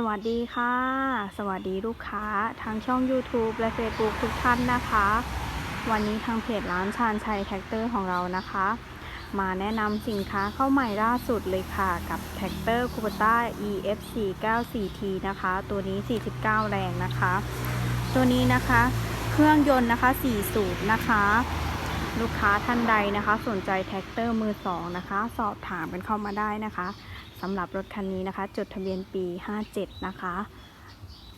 สวัสดีค่ะ สวัสดีลูกค้าทางช่อง YouTube และ Facebook ทุกท่านนะคะ วันนี้ทางเพจร้านชาญชัยแท็กเตอร์ของเรานะคะ มาแนะนำสินค้าเข้าใหม่ล่าสุดเลยค่ะ กับแท็กเตอร์คูปต้า EF 4 9 4 T นะคะ ตัวนี้ 49 แรงนะคะ ตัวนี้นะคะ เครื่องยนต์นะคะ4สูบนะคะ ลูกค้าท่านใดนะคะ สนใจแท็กเตอร์มือสองนะคะ สอบถามกันเข้ามาได้นะคะสำหรับรถคันนี้นะคะ จดทะเบียนปี 57 นะคะ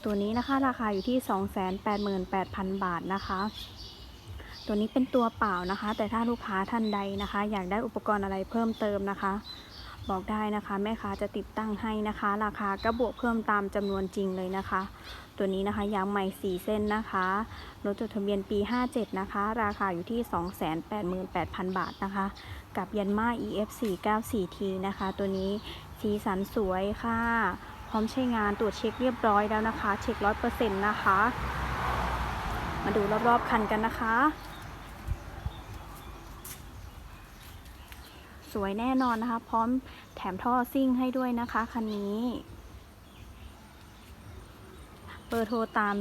ตัวนี้นะคะราคาอยู่ที่ 288,000 บาทนะคะ ตัวนี้เป็นตัวเปล่านะคะ แต่ถ้าลูกค้าท่านใดนะคะ อยากได้อุปกรณ์อะไรเพิ่มเติมนะคะ บอกได้นะคะ แม่ค้าจะติดตั้งให้นะคะ ราคาก็บวกเพิ่มตามจำนวนจริงเลยนะคะ ตัวนี้นะคะยางใหม่ 4 เส้นนะคะรถจดทะเบียนปี 57 นะคะ ราคาอยู่ที่ 288,000 บาทนะคะ กับยันมา EF 494T นะคะ ตัวนี้สีสันสวยค่ะ พร้อมใช้งานตรวจเช็คเรียบร้อยแล้วนะคะ เช็ค 100%นะคะ มาดูรอบๆคันกันนะคะ สวยแน่นอนนะคะ พร้อมแถมท่อซิ่งให้ด้วยนะคะคันนี้ เบอร์โทรตาม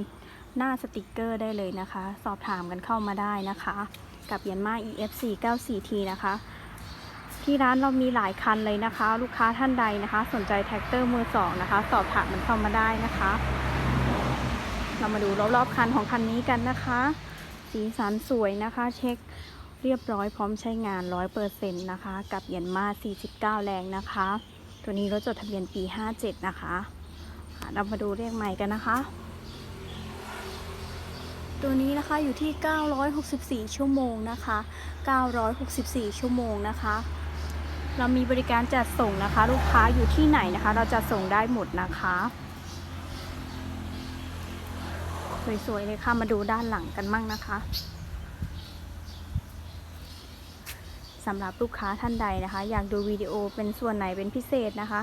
หน้าสติกเกอร์ได้เลยนะคะ สอบถามกันเข้ามาได้นะคะ กับยันมา EF 494T นะคะ ที่ร้านเรามีหลายคันเลยนะคะ ลูกค้าท่านใดนะคะ สนใจแท็กเตอร์มือสองนะคะ สอบถามมันเข้ามาได้นะคะ เรามาดูรอบๆคันของคันนี้กันนะคะ สีสันสวยนะคะ เช็คเรียบร้อยพร้อมใช้งาน 100%นะคะ กับยันมา 49 แรงนะคะ ตัวนี้รถจดทะเบียนปี 57 นะคะ เรามาดูเลขใหม่กันนะคะ ตัวนี้นะคะอยู่ที่ 964 ชั่วโมงนะคะ 964 ชั่วโมงนะคะ เรามีบริการจัดส่งนะคะ ลูกค้าอยู่ที่ไหนนะคะ เราจะส่งได้หมดนะคะ สวยๆเลยค่ะมาดูด้านหลังกันมั่งนะคะสำหรับลูกค้าท่านใดนะคะ อยากดูวิดีโอเป็นส่วนไหนเป็นพิเศษนะคะ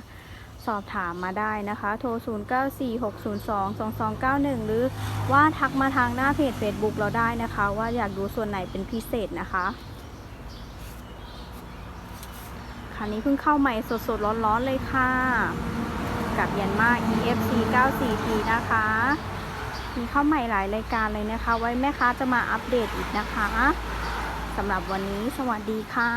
สอบถามมาได้นะคะ โทร 0946022291 หรือว่าทักมาทางหน้าเพจ Facebook เราได้นะคะ ว่าอยากดูส่วนไหนเป็นพิเศษนะคะคันนี้เพิ่งเข้าใหม่สดๆ ร้อนๆ เลยค่ะ กับยันมา EFC 94T นะคะ มีเข้าใหม่หลายรายการเลยนะคะ ไว้แม่ค้าจะมาอัปเดตอีกนะคะสำหรับวันนี้สวัสดีค่ะ